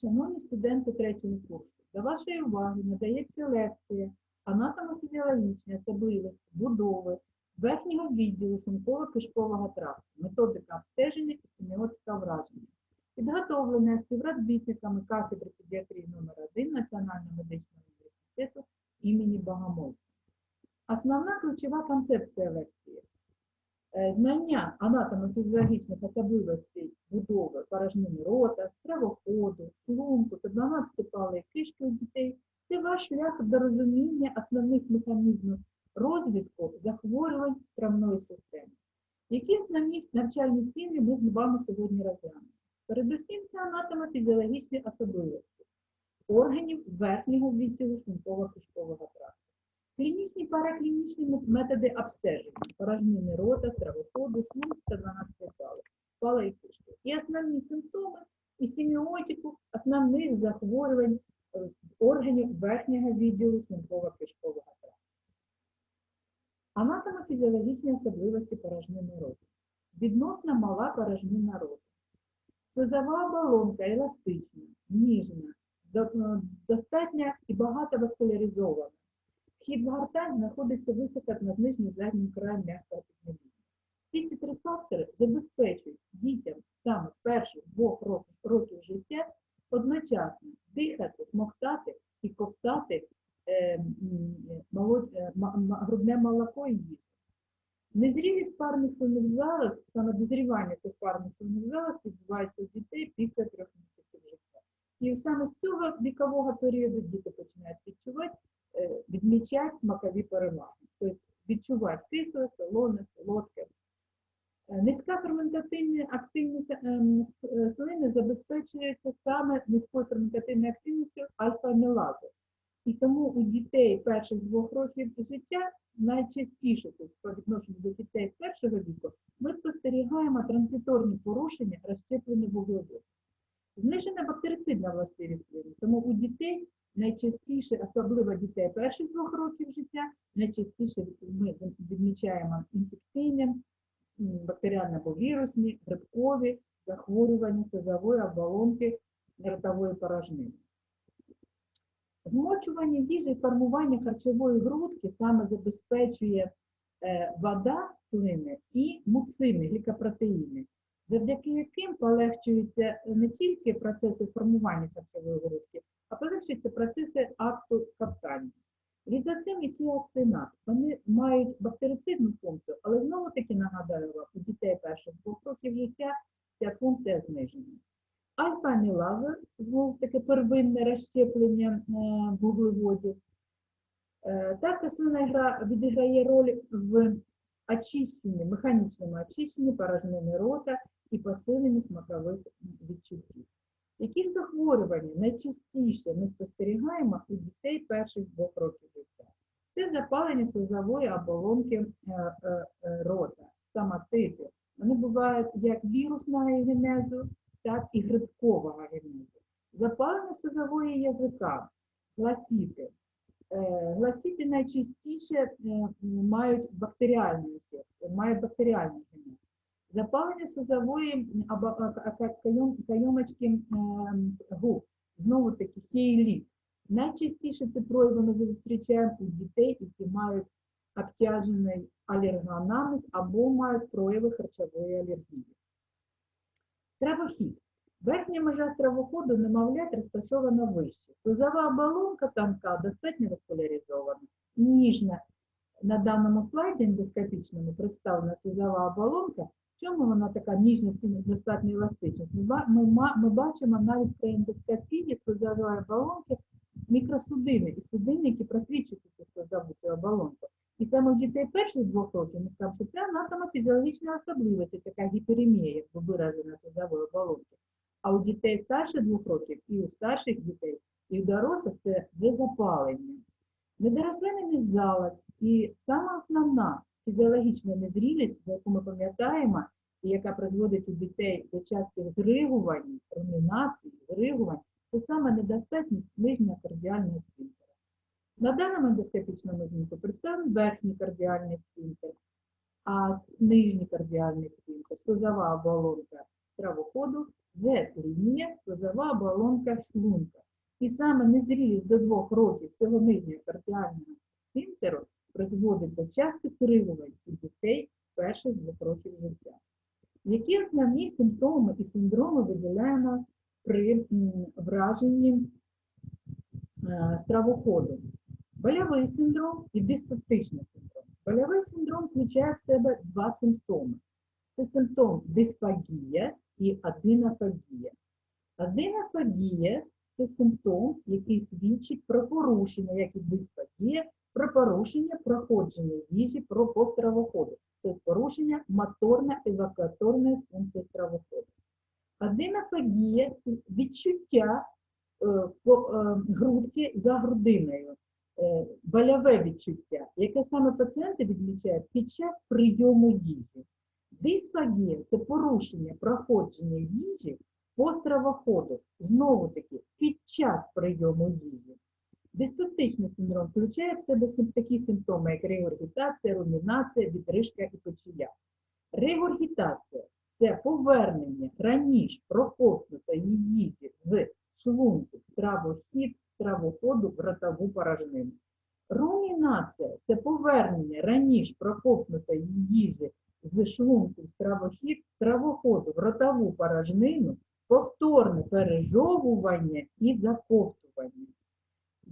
Шановні студенти третього курсу, до вашої уваги надається лекція анатомофізіологічні особливості будови верхнього відділу шлунково-кишкового тракту, методика обстеження і семіотика враження. Підготовлена співробітниками кафедри педіатрії номер 1 Національного медичного університету імені Богомольця. Основна ключова концепція лекції знання анатомофізіологічних особливостей будови порожнини рота, стравоходу, шлунку та 12 палої кишки у дітей це ваш шлях до розуміння основних механізмів розвитку захворювань травної системи. Які основні навчальні цілі ми з вами сьогодні розглянемо? Передусім, це анатомофізіологічні особливості органів верхнього відділу шлунково-кишкового тракту. Мет- методи обстеження, порожнини рота, стравоходу, шлунку та 12 пали, пала і кишки. І основні симптоми і семіотику основних захворювань е, органів верхнього відділу шлунково-кишкового тракту. Анатомофізіологічні особливості порожнини рота. Відносно мала порожнина рота. Слизова оболонка еластична, ніжна, е, достатньо і багато васкуляризована. Вхід в гортань знаходиться високо над нижнім заднім краєм м'якого піднебіння. Всі ці три фактори забезпечують дітям саме перших двох років, років життя одночасно дихати, смоктати і ковтати е, м, моло- е, грудне молоко і їсти. Незрілість парних слинних залоз, саме дозрівання цих парних слинних залоз відбувається у дітей після трьох місяців життя. І саме з цього вікового періоду діти починають відчувати відмічати смакові переваги. Тобто відчувати кисле, солоне, солодке. Е, Низька ферментативна активність ем, е, слини забезпечується саме низькою ферментативною активністю альфа-амілази. І тому у дітей перших двох років життя найчастіше тобто по відношенню до дітей з першого віку ми спостерігаємо транзиторні порушення розщеплення вуглеводів. Знижена бактерицидна властивість слини, тому у дітей найчастіше, особливо дітей перших двох років життя, найчастіше ми відмічаємо інфекційні, бактеріально або вірусні, грибкові захворювання слизової оболонки ротової порожнини. Змочування їжі і формування харчової грудки саме забезпечує е, вода слини і муцини, глікопротеїни, завдяки яким полегшуються не тільки процеси формування харчової грудки, полегшуються процеси акту каптання. Лізоцим і тіоксинат, вони мають бактерицидну функцію, але знову таки нагадаю вам, у дітей перших двох років життя ця функція знижена. Альфа-амілаза, знову таки первинне розщеплення е, вуглеводів. Е, Також слина гра відіграє роль в очищенні, механічному очищенні порожнини рота і посиленні смакових відчуттів. Які захворювання найчастіше ми спостерігаємо у дітей перших двох років життя? Це запалення слизової оболонки е, е, е, рота, стоматити. Вони бувають як вірусного генезу, так і грибкового генезу. Запалення слизової язика, гласіти. Гласіти найчастіше мають бактеріальний ефект, мають бактеріальний генез. Запалення слизової або кайомочки губ, знову таки хейліт. Найчастіше це прояви ми зустрічаємо у дітей, які мають обтяжений алергоанамнез або мають прояви харчової алергії. Стравохід. Верхня межа стравоходу немовлят розташована вище. Слизова оболонка тонка, достатньо васкуляризована. Ніжна. На даному слайді ендоскопічному представлена слизова оболонка. Чому вона така ніжність і достатньо еластичність? Ми, ми, ми бачимо навіть при ендоскопії слизової оболонки мікросудини і судини, які просвічують слизову оболонку. І саме в дітей перших двох років ми скажемо, що це анатомофізіологічна особливість, така гіперемія, як виражена слизової оболонки. А у дітей старше двох років і у старших дітей, і у дорослих це запалення. Недорослинний залоз і сама основна фізіологічна незрілість, яку ми пам'ятаємо, і яка призводить у дітей до частих зригувань, румінацій, зригувань, це саме недостатність нижнього кардіального сфінктера. На даному ендоскопічному знімку представлений верхній кардіальний сфінктер, а нижній кардіальний сфінктер, слизова оболонка стравоходу Z-лінія, слизова оболонка шлунка. І саме незрілість до двох років цього нижнього кардіального сфінктеру призводить до частих зривувань у дітей перших двох років життя. Які основні симптоми і синдроми виділяємо при враженні е, стравоходу? Больовий синдром і диспептичний синдром. Больовий синдром включає в себе два симптоми. Це симптом диспагія і адинофагія. Адинофагія – це симптом, який свідчить про порушення, як і диспагія, про порушення проходження їжі про по стравоходу, тобто порушення моторно-евакуаторної функції стравоходу. Адинофагія – це відчуття е, е, грудки за грудиною, е, больове відчуття, яке саме пацієнти відмічають під час прийому їжі. Дисфагія – це порушення проходження їжі по стравоходу, знову таки, під час прийому їжі. Диспептичний синдром включає в себе такі симптоми, як регургітація, румінація, відрижка і печія. Регургітація – це повернення раніше проковтнутої їжі з шлунку стравохід, стравоходу в ротову порожнину. Румінація – це повернення раніше проковтнутої їжі з шлунку стравохід, стравоходу в ротову порожнину, повторне пережовування і заковтування.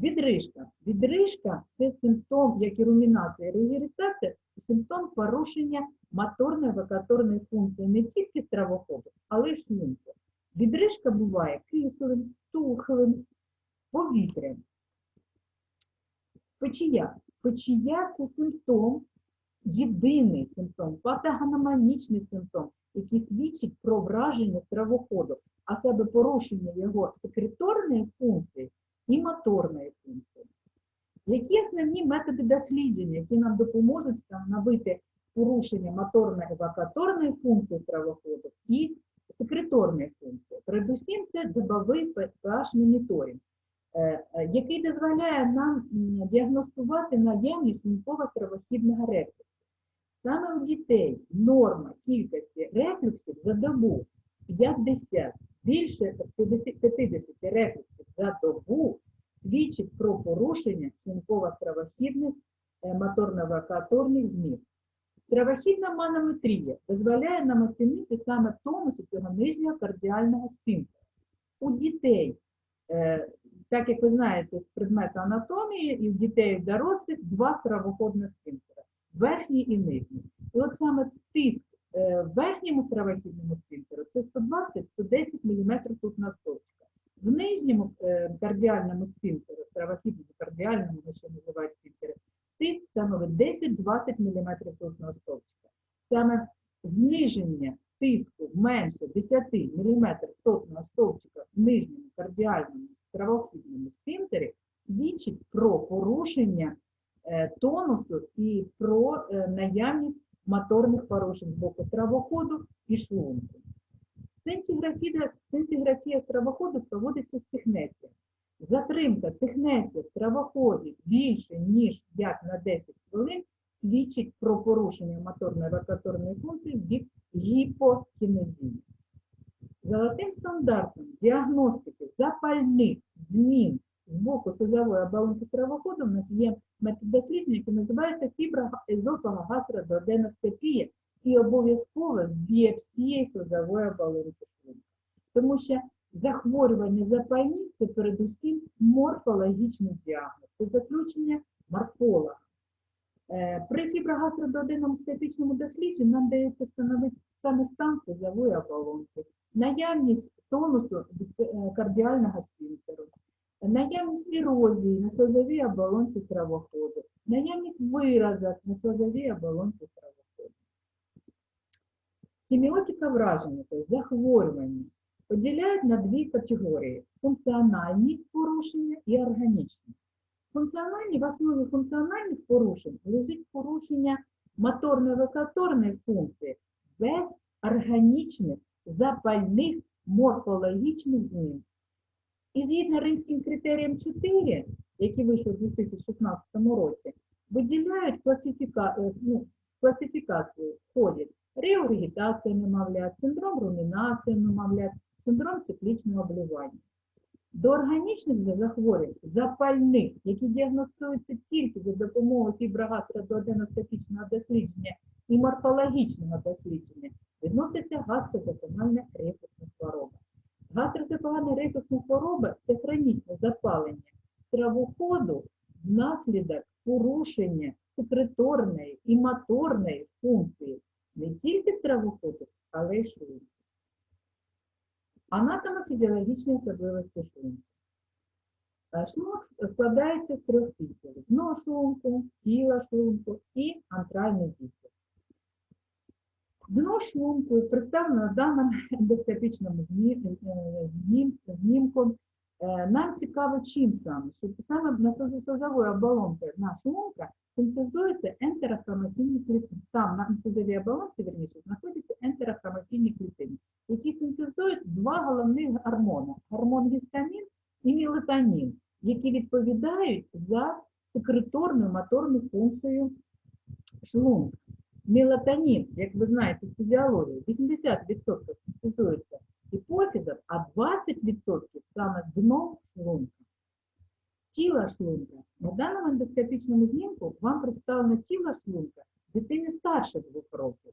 Відрижка. Відрижка – це симптом, як і румінація, і симптом порушення моторно-евакуаторної функції не тільки стравоходу, але й шлунку. Відрижка буває кислим, тухлим, повітрям. Печія. Печія – це симптом, єдиний симптом, патогономонічний симптом, який свідчить про враження стравоходу, а себе порушення його секреторної функції і моторної функції. Які основні методи дослідження, які нам допоможуть встановити порушення моторно-евакуаторної функції стравоходу і секреторної функції? Передусім, це добовий pH-моніторинг, е, е, який дозволяє нам діагностувати наявність шлунково-стравохідного рефлюксу. Саме у дітей норма кількості рефлюксів за добу 50, більше 50 50 рефлюксів за добу свідчить про порушення шлунково-стравохідних е, моторно-евакуаторних змін. Стравохідна манометрія дозволяє нам оцінити саме тонус цього нижнього кардіального сфінктера. У дітей, е, так як ви знаєте з предмету анатомії, і в дітей і дорослих два стравоходних сфінктера верхній і нижній. І от саме тиск е, в верхньому стравохідному сфінктеру це 120-110 мм тутна стовпчика. В нижньому е, кардіальному сфінктеру, стравохідному кардіальному, ще називають сфінктери, тиск становить 10-20 мм тутного стовпчика. Саме зниження тиску менше 10 мм тутного стовпчика в нижньому кардіальному стравохідному сфінктері свідчить про порушення е, тонусу і про е, наявність моторних порушень з боку стравоходу і шлунку. Сцинтиграфія, сцинтиграфія стравоходу проводиться з технецією. Затримка технеція в стравоході більше, ніж як на 10 хвилин, свідчить про порушення моторно-евакуаторної функції в бік гіпокінезії. Золотим стандартом діагностики запальних змін з боку слизової оболонки стравоходу в нас є метод дослідження, який називається фіброезофагогастрододеноскопія і обов'язково з біопсією слизової оболонки. Тому що захворювання запальні – це передусім морфологічний діагноз, це заключення морфолога. Е, При фіброгастрододеноскопічному дослідженні нам дається встановити саме стан слизової оболонки, наявність тонусу е, кардіального сфінктеру, наявність ерозії на слизовій оболонці стравоходу, наявність виразок на слизовій оболонці стравоходу. Семіотика враження, тобто захворювання, поділяють на дві категорії – функціональні порушення і органічні. Функціональні, в основі функціональних порушень лежить порушення моторно-евакуаторної функції без органічних запальних морфологічних змін. І згідно римським критеріям 4, які вийшли в 2016 році, виділяють класифіка... е, ну, класифікацію входять реоргітація немовлят, синдром румінації немовлят, синдром циклічного обливання. До органічних захворювань запальних, які діагностуються тільки за допомогою фіброгастродуоденоскопічного дослідження і морфологічного дослідження, відноситься гастрозапальна рефлюксна хвороба. Гастрозапальна рефлюксна хвороба це хронічне запалення травоходу внаслідок порушення секреторної і моторної функції не тільки стравоходу, але й шлунку. Анатомофізіологічні особливості шлунку. Е, Шлунок складається з трьох відділів: дно шлунку, тіла шлунку і антральний відділ. Дно шлунку представлено даним ендоскопічному зні- е, знім- знімку. Е, Нам цікаво чим саме, що саме на слизової оболонці дна шлунка синтезуються ентерохромофільні клітини. Там на слизовій оболонці, верніше, знаходяться ентерохромофільні клітини, які синтезують два головних гормони – гормон гістамін і мелатонін, які відповідають за секреторну моторну функцію шлунка. Мелатонін, як ви знаєте з фізіології, 80% синтезується гіпофізом, а 20% саме дном шлунка. Тіло шлунка. На даному ендоскопічному знімку вам представлено тіло шлунка дитини старше двох років.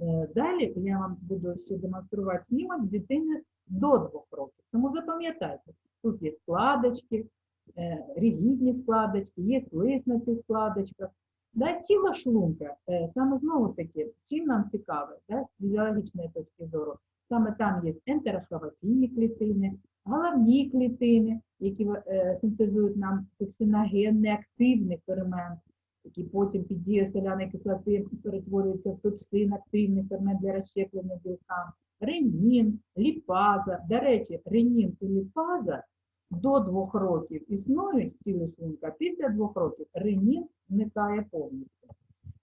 Е, Далі я вам буду ще демонструвати знімок дитини до двох років. Тому запам'ятайте, тут є складочки, е, ригідні складочки, є слиз на цих складочках. Да, тіло шлунка, е, саме знову таки, чим нам цікаве, да, з фізіологічної точки зору, саме там є ентерохромофільні клітини, головні клітини, які е, синтезують нам пепсиногенний активний фермент, який потім під дією соляної кислоти перетворюється в пепсин, активний фермент для розщеплення білка, ренін, ліпаза. До речі, ренін і ліпаза до двох років існують в тілі шлунка, після двох років ренін зникає повністю.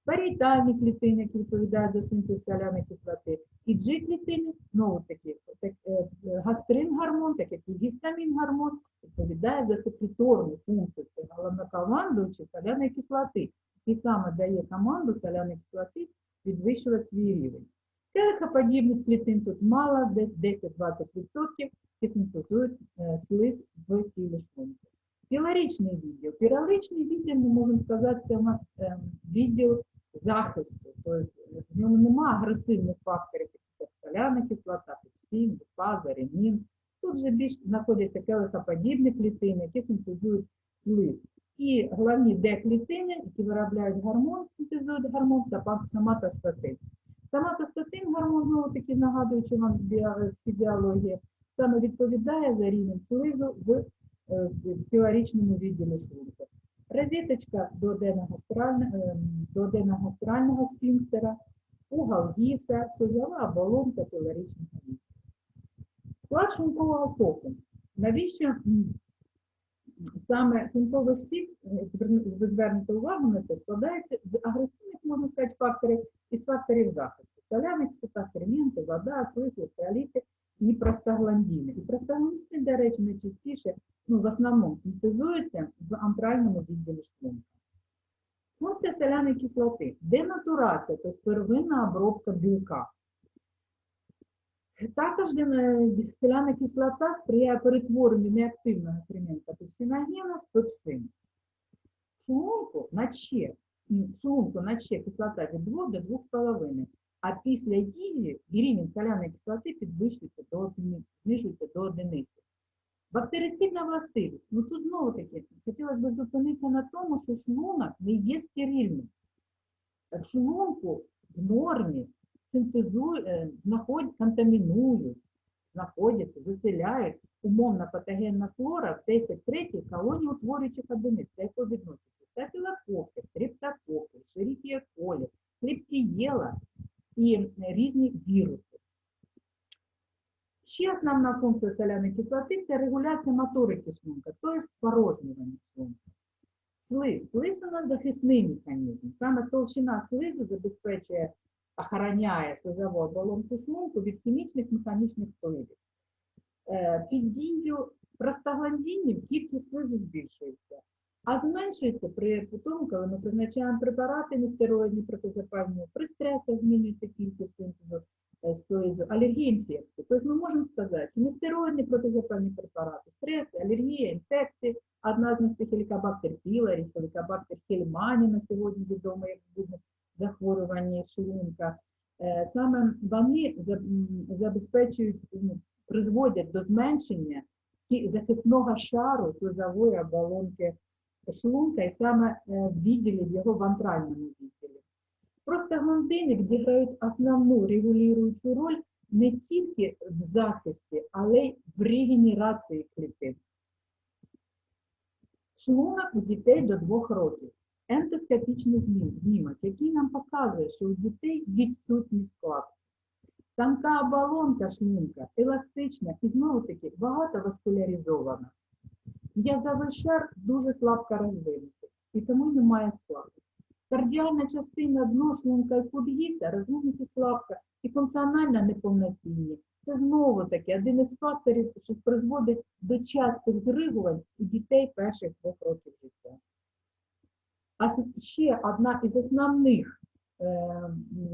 Паріетальні клітини, які відповідають за синтез соляної кислоти, і G-клітини, знову таки, так, е, гастрин-гормон, так як і гістамін-гормон, відповідає за секреторну функцію, це головнокомандуючий соляної кислоти, який саме дає команду соляної кислоти підвищувати свій рівень. Келихоподібних клітин тут мало, десь 10-20%, які синтезують е, слиз в тілі шлунку. Пілорічний відділ. Пілорічний відділ, ми можемо сказати, це у нас ем, відділ захисту. Тобто в ньому немає агресивних факторів, як соляна кислота, пепсин, гіпаза, ренін. Тут же більш знаходяться келихоподібні клітини, які синтезують слиз. І головні Д-клітини, які виробляють гормон, синтезують гормон, соматостатин. Соматостатин гормон, знову таки нагадуючи вам з, фізіології, саме відповідає за рівень слизу в, е, в пілорічному відділі шлунку. Розеточка дуоденогастральна- ем, дуоденогастрального сфінктера, угол гіса, слизова оболонка пілорічного відділу. Склад шлункового соку. Навіщо саме шлунковий сік, е, зверну- ви увагу на це, складається з агресивних, можна сказати, факторів і з факторів захисту. Соляних ферменти, вода, слиз, електроліти і простагландіни. І простагландіни, до речі, найчастіше, ну, в основному синтезуються в антральному відділі шлунка. Функція соляної кислоти. Денатурація, тобто первинна обробка білка. Також ден- соляна кислота сприяє перетворенню неактивного фермента пепсиногена в пепсин. Шлунку на Ч, шлунку на Ч кислота від 2 до 2,5, а після їжі рівень соляної кислоти підвищується до одиниці, знижується до одиниці. Бактерицидна властивість. Ну тут знову таки хотілося б зупинитися на тому, що шлунок не є стерильним. В шлунку в нормі е, знаходять, контамінують, знаходяться, заселяють умовна патогенна флора в 10 колонії утворюючих одиниць, до якої відносяться стафілококи, стрептококи, шеріхія колі, клепсієла і е, різні віруси. Ще основна функція соляної кислоти це регуляція моторики шлунка, тобто спорожнювання шлунка. Слиз. Слиз у нас захисний механізм. Саме толщина слизу забезпечує, охороняє слизову оболонку шлунку від хімічних механічних впливів. Е, Під дією простагландинів кількість слизу збільшується, а зменшується при тому, коли ми призначаємо препарати нестероїдні протизапальні, при стресах змінюється кількість синтезу, е, слизу, алергії, інфекції. Тобто ми можемо сказати, що нестероїдні протизапальні препарати, стрес, алергія, інфекції, одна з них це хелікобактер пілорі, хелікобактер хельмані на сьогодні відомо як будне захворювання шлунка. Е, Саме вони забезпечують, ну, призводять до зменшення захисного шару слизової оболонки шлунка і саме е, в відділі, в його вантральному відділі. Простагландини відіграють основну регулюючу роль не тільки в захисті, але й в регенерації клітин. Шлунок у дітей до 2 років. Ендоскопічний знім- знімок, який нам показує, що у дітей відсутній склад. Тонка оболонка шлунка еластична і знову-таки багато васкуляризована. М'язовий шар дуже слабко розвинутий і тому немає складу. Кардіальна частина дно шлунка і под'їзда розвинуті слабко і функціонально неповноцінні. Це знову таки один із факторів, що призводить до частих зригувань у дітей перших двох років життя. А ще одна із основних, е,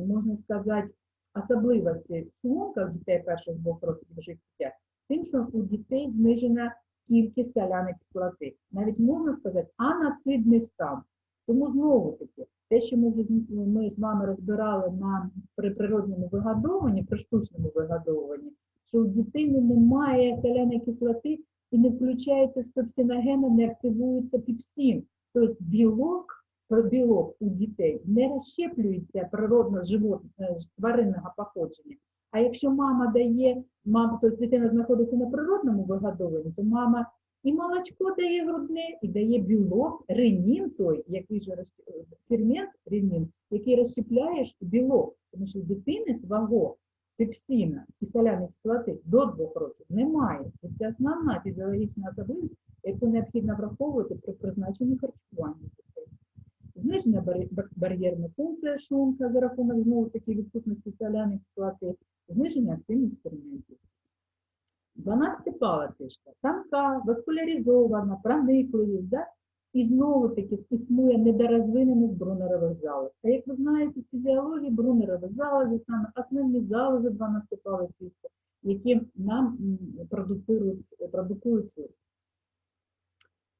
можна сказати, особливостей шлунка у дітей перших двох років життя, тим, що у дітей знижена кількість соляної кислоти. Навіть можна сказати, анацидний стан. Тому знову таки, те, що ми, ми з вами розбирали на при природньому вигодовуванні, при штучному вигодовуванні, що у дитини немає соляної кислоти і не включається спепсиногена, не активується піпсин. Тобто білок, білок у дітей не розщеплюється природно живот, е, тваринного походження. А якщо мама дає, мама, тобто дитина знаходиться на природному вигодовуванні, то мама і молочко дає грудне, і дає білок, ренін той, який же розщ- е, фермент ренін, який розщепляє ж білок, тому що у дитини свого пепсина і соляної кислоти до двох років немає. І це основна фізіологічна особливість, яку необхідно враховувати при призначенні харчування дітей. Зниження бар'є- бар- бар'єрна функція шлунка за рахунок знову таки відсутності соляної кислоти, зниження активності ферментів. 12 кишка, тонка, васкуляризована, проникливість, да? і знову таки існує недорозвинених брунерових залоз. А як ви знаєте, в фізіології брунерові залози, саме основні залози 12 кишка, які нам продукують, продукують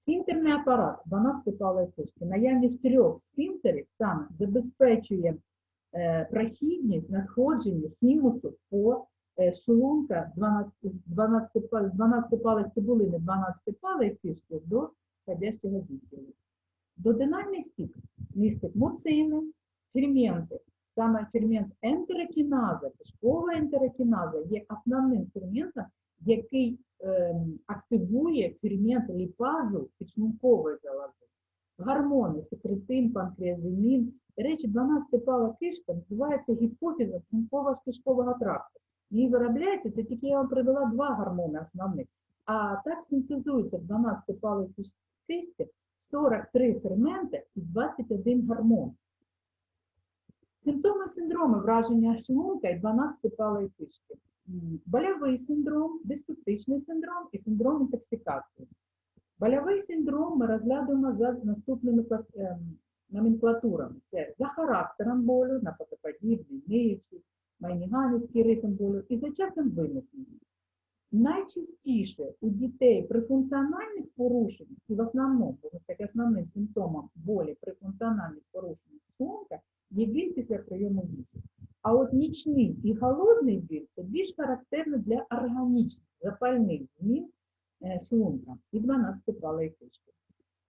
слизь. Сфінктерний апарат 12 палої кишки, наявність трьох сфінктерів саме забезпечує е, прохідність надходження хімусу по шлунка 12, з 12, пал- 12 палець цибулини 12 палої кишки до входящого відділу. Додинальний стік містить муцини, ферменти. Саме фермент ентерокіназа, кишкова ентерокіназа є основним ферментом, який активує фермент ліпазу підшлункової залози. Гормони, секретин, панкреазинин. До речі, 12-пала кишка називається гіпофізом шлунково кишкового тракту. Її виробляється, це тільки я вам привела два гормони основних. А так синтезується в 12-палій кишці 43 ферменти і 21 гормон. Симптоми синдрому враження шлунка і 12-палої кишки. М, Больовий синдром, диспептичний синдром і синдром інтоксикації. Больовий синдром ми розглядуємо за наступними ем, номенклатурами. Це за характером болю, нападоподібний, ниючий, майніганівський ритм болю і за часом виникнення. Найчастіше у дітей при функціональних порушеннях, і в основному, що основним симптомом болі при функціональних порушеннях шлунка є біль після прийому їжі. А от нічний і голодний біль це більш характерно для органічних запальних змін е, шлунка і 12-палої кишки.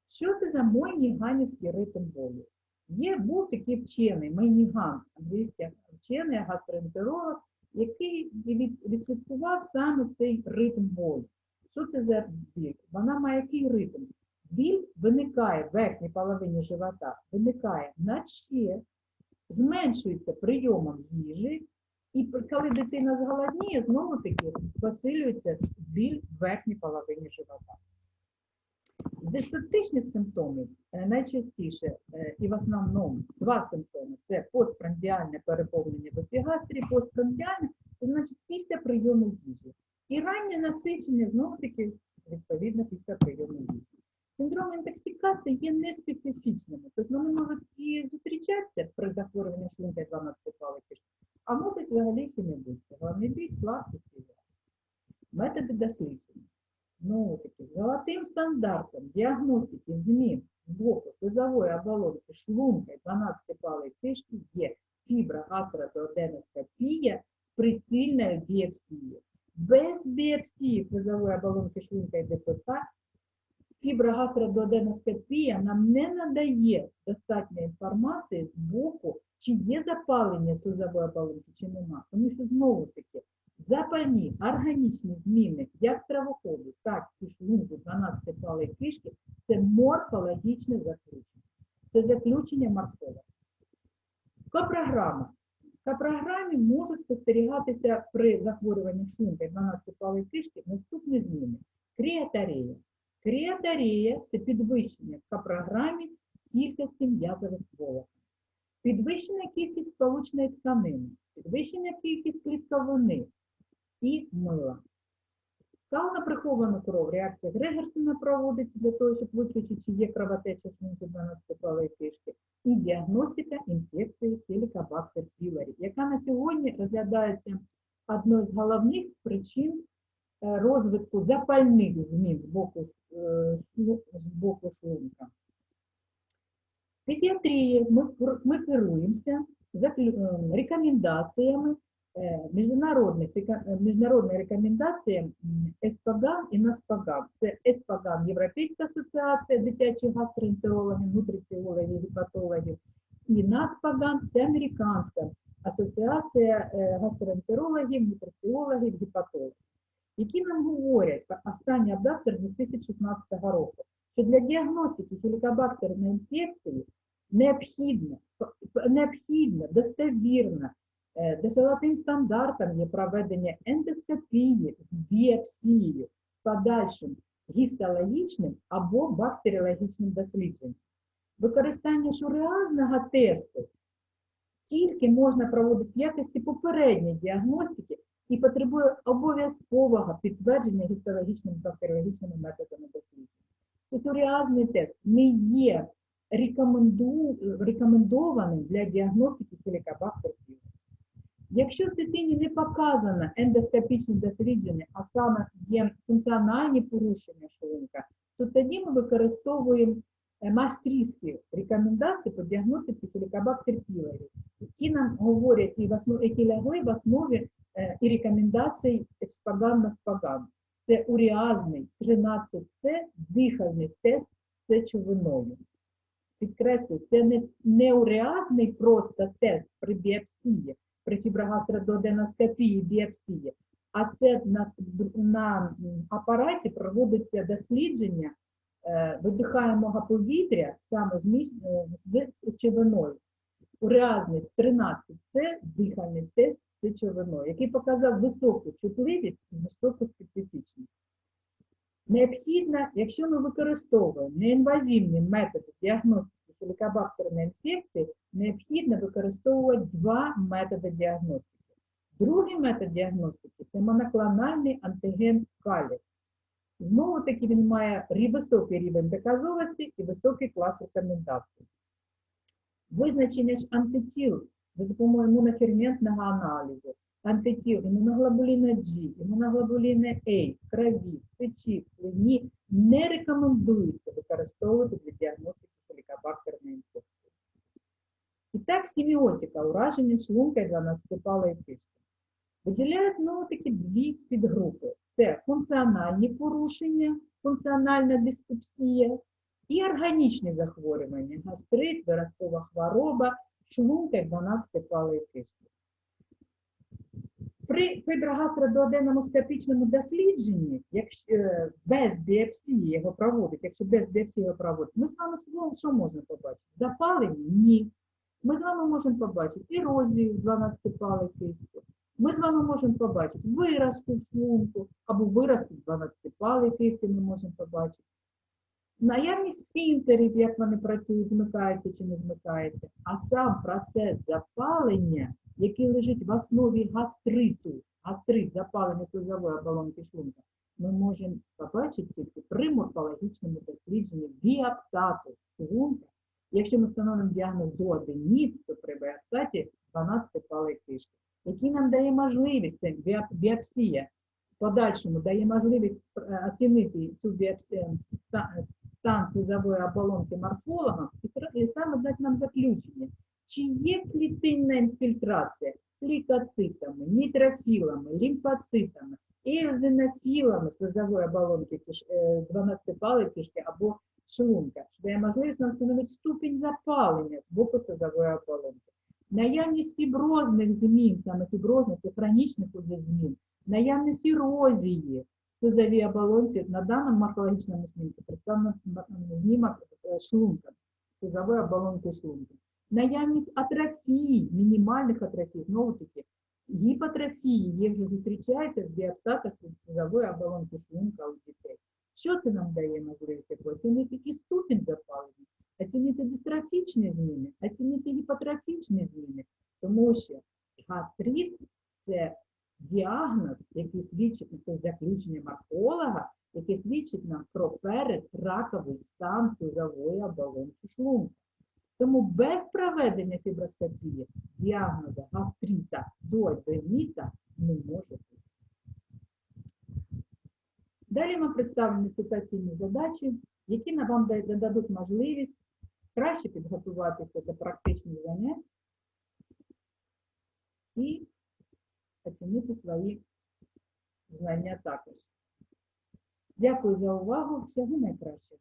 Що це за Мойніганівський ритм болю? Є, був такий вчений Мейніган, англійський вчений, гастроентеролог, який від- відслідкував саме цей ритм болю. Що це за біль? Вона має який ритм? Біль виникає в верхній половині живота, виникає наче, зменшується прийомом їжі, і коли дитина зголодніє, знову таки посилюється біль в верхній половині живота. З симптомів е, найчастіше е, і в основному два симптоми це постпрандіальне переповнення в епігастрі, постпрандіальне, це значить після прийому їжі. І раннє насичення знову таки, відповідно після прийому їжі. Синдром інтоксикації є неспецифічними, тобто вони можуть і зустрічатися при захворюванні шлунка 12 палих а можуть взагалі і не бути. Головний біль, слабкість і Методи дослідження. Золотим стандартом діагностики змін боку слизової оболонки шлунка і 12-палої кишки є фіброгастродуоденоскопія з прицільною біопсією. Без біопсії слизової оболонки шлунка і ДПП фіброгастродуоденоскопія нам не надає достатньо інформації з боку, чи є запалення слизової оболонки, чи нема. Тому що знову таки запальні органічні зміни як стравоходу, так і шлунку 12 палої кишки це морфологічне заключення. Це заключення морфолога. Копрограма. В копрограмі можуть спостерігатися при захворюванні шлунка 12 палої кишки наступні зміни. Кріатарія. Кріатарія – це підвищення в копрограмі кількості м'язових волокон. Підвищена кількість сполучної тканини, підвищена кількість клітковини і мила. Кал приховану кров, реакція Грегерсона проводиться для того, щоб виключити, чи є кровотеча шлунку 12-палої кишки, і діагностика інфекції Helicobacter pylori, яка на сьогодні розглядається одною з головних причин е, розвитку запальних змін з боку, е, з боку шлунка. Педіатрії ми, ми керуємося е, рекомендаціями міжнародних, река- е, міжнародної рекомендації ЕСПАГАН і НАСПАГАН. Це ЕСПАГАН Європейська асоціація дитячих гастроентерологів, нутриціологів, гепатологів, і НАСПАГАН це Американська асоціація гастроентерологів, нутриціологів, гепатологів, які нам говорять, останній абдактор 2016 року, що для діагностики хелікобактерної інфекції необхідно, необхідно достовірно, е, стандартом є проведення ендоскопії з біопсією з подальшим гістологічним або бактеріологічним дослідженням. Використання шуреазного тесту тільки можна проводити в якості попередньої діагностики і потребує обов'язкового підтвердження гістологічними бактеріологічними методами дослідження. Футуріазний тест не є рекоменду- рекомендованим для діагностики хелікобактер пілорі. Якщо в дитині не показано ендоскопічне дослідження, а саме є функціональні порушення шлунка, то тоді ми використовуємо е, мастрійські рекомендації по діагностиці хелікобактер пілорі, які нам говорять і в основі, які лягли в основі е, і рекомендацій експаган на спаган. Це уріазний 13С дихальний тест з сечовиною. Підкреслюю, це не, не уреазний просто тест при біопсії, при фіброгастрододеноскопії біопсії, а це на, на апараті проводиться дослідження е, видихаємого повітря саме з, е, сечовиною. Уреазний 13 це дихальний тест з сечовиною, який показав високу чутливість і високу специфічність. Необхідно, якщо ми використовуємо неінвазивні методи діагностики хелікобактерної інфекції, необхідно використовувати два методи діагностики. Другий метод діагностики це моноклональний антиген калію. Знову таки він має високий рівень доказовості і високий клас рекомендацій. Визначення ж антитіл за допомогою імуноферментного аналізу, антитіл імуноглобуліна G, імуноглобуліна A, крові, сечі, слині не рекомендується використовувати для діагностики хелікобактерної інфекції. І так, сіміотика, ураження шлунка і 12-палої кишки. Виділяють знову-таки дві підгрупи. Це функціональні порушення, функціональна диспепсія і органічні захворювання, гастрит, виразкова хвороба, шлунка і 12-палої кишки. При фіброгастродуоденоскопічному дослідженні, якщо е, без біопсії його проводить, якщо без біопсії його проводить, ми з вами словом, що можна побачити? Запалення? Ні. Ми з вами можемо побачити ерозію 12-палої кишки. Ми з вами можемо побачити виразку в шлунку або виразку в 12-палої кисті ми можемо побачити. Наявність сфінктерів, як вони працюють, змикаються чи не змикаються, а сам процес запалення, який лежить в основі гастриту, гастрит, запалення слизової оболонки шлунка, ми можемо побачити тільки при морфологічному дослідженні біоптату шлунка. Якщо ми встановимо діагноз дуоденіт, то при біоптаті 12 палої кишки, який нам дає можливість, це біоп- біопсія, подальшому дає можливість е, оцінити цю біопсію стан слизової оболонки морфологам і саме дати нам заключення, чи є клітинна інфільтрація лікоцитами, нітрофілами, лімфоцитами, еозинофілами слизової оболонки е, 12-палої кишки або шлунка, що дає можливість нам встановити ступінь запалення з боку слизової оболонки. Наявність фіброзних змін, саме фіброзних, це хронічних уже змін, наявність ерозії в слизовій оболонці на даному морфологічному знімку представлено знімок е, шлунка, слизової оболонки шлунка. Наявність атрофії, мінімальних атрофій, знову таки, гіпотрофії, є вже зустрічається в біоптатах слизової оболонки шлунка у дітей. Що це нам дає можливість оцінити? І ступінь запалення, оцінити дистрофічні зміни, оцінити гіпотрофічні зміни, тому що гастрит це діагноз, який свідчить це заключення морфолога, яке свідчить нам про передраковий стан слизової оболонки шлунка. Тому без проведення фіброскопії діагноза гастрита до аденіта не може бути. Далі вам представлені ситуаційні задачі, які вам дадуть можливість краще підготуватися до практичних занять і оцінити свої знання також. Дякую за увагу. Всього найкращого.